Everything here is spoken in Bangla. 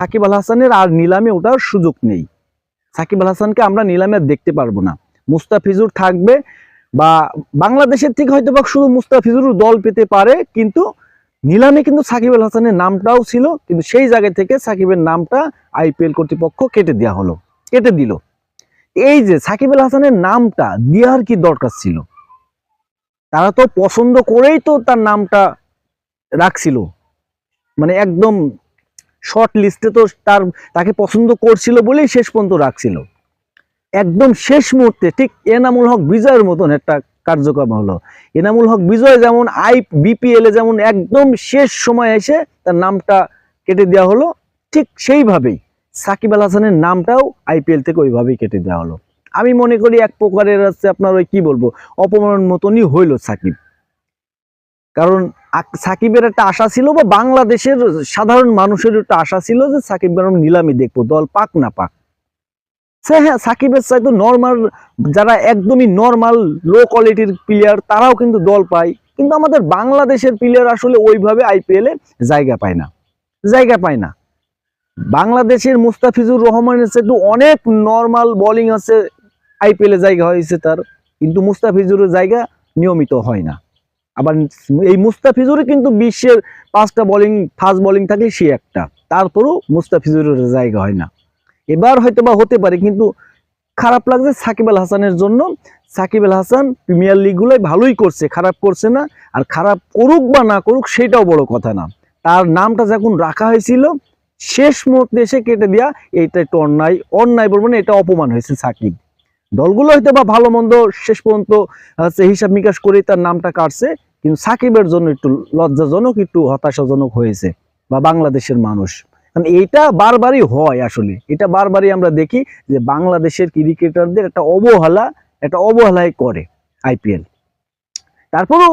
সাকিব আল হাসানের আর নিলামে ওঠার সুযোগ নেই। সাকিব আল হাসানকে আমরা নিলামে দেখতে পারব না। মুস্তাফিজুর থাকবে বা বাংলাদেশের থেকে হয়তো বা শুধু মুস্তাফিজুর দল পেতে পারে, কিন্তু নিলামে কিন্তু সাকিব আল হাসানের নামটাও ছিল, কিন্তু সেই জায়গা থেকে সাকিবের নামটা আইপিএল কর্তৃপক্ষ কেটে দেওয়া হলো, কেটে দিল। এই যে সাকিব আল হাসানের নামটা দেওয়ার কি দরকার ছিল? তারা তো পছন্দ করেই তো তার নামটা রাখছিল। মানে একদম শর্ট লিস্টে তো তার, তাকে পছন্দ করছিল বলেই শেষ পর্যন্ত রাখছিল। একদম শেষ মুহূর্তে ঠিক এনামুল হক বিজয়ের মতন একটা কার্যক্রম হলো। এনামুল হক বিজয় যেমন আই বিপিএল যেমন একদম শেষ সময় এসে তার নামটা কেটে দেওয়া হলো, ঠিক সেইভাবেই সাকিব আল হাসানের নামটাও আইপিএল থেকে ওইভাবেই কেটে দেওয়া হলো। আমি মনে করি এক প্রকারের আছে আপনার ওই কি বলব অপমান মতনই হইল সাকিব। কারণ সাকিবের একটা আশা ছিল বা বাংলাদেশের সাধারণ মানুষের একটা আশা ছিল যে সাকিব আমরা নিলামি দেখব, দল পাক না পাক। সে হ্যাঁ সাকিবের চাইতো নর্মাল যারা একদমই নর্মাল লো কোয়ালিটির প্লেয়ার তারাও কিন্তু দল পায়। কিন্তু আমাদের বাংলাদেশের প্লেয়ার আসলে ওইভাবে আইপিএলে জায়গা পায় না। জায়গা পায় না। বাংলাদেশের মুস্তাফিজুর রহমানের চাইতে অনেক নর্মাল বোলিং আছে আইপিএলে জায়গা হয়েছে তার। কিন্তু মুস্তাফিজুরের জায়গা নিয়মিত হয় না। আবার এই মুস্তাফিজুরই কিন্তু বিশ্বের পাঁচটা বোলিং ফাস্ট বোলিং থাকলে সে একটা। তারপরও মুস্তাফিজুরের জায়গা হয় না। এবার হয়তো বা হতে পারে, কিন্তু খারাপ লাগছে সাকিব আল হাসানের জন্য। সাকিব আল হাসান প্রিমিয়ার লিগগুলোই ভালোই করছে, খারাপ করছে না। আর খারাপ করুক বা না করুক, সেটাও বড় কথা না। তার নামটা যখন রাখা হয়েছিল, শেষ মুহূর্তে এসে কেটে দেওয়া এইটা একটু অন্যায় অন্যায় বলব না, এটা অপমান হয়েছে সাকিব। দলগুলো হয়তো বা ভালো মন্দ শেষ পর্যন্ত হচ্ছে হিসাব নিকাশ করে তার নামটা কাটছে, কিন্তু সাকিবের জন্য একটু লজ্জাজনক, একটু হতাশাজনক হয়েছে, বা বাংলাদেশের মানুষ। কারণ এইটা বারবারই হয় আসলে। এটা বারবারই আমরা দেখি যে বাংলাদেশের ক্রিকেটারদের একটা অবহেলা, একটা অবহেলায় করে আইপিএল। তারপরেও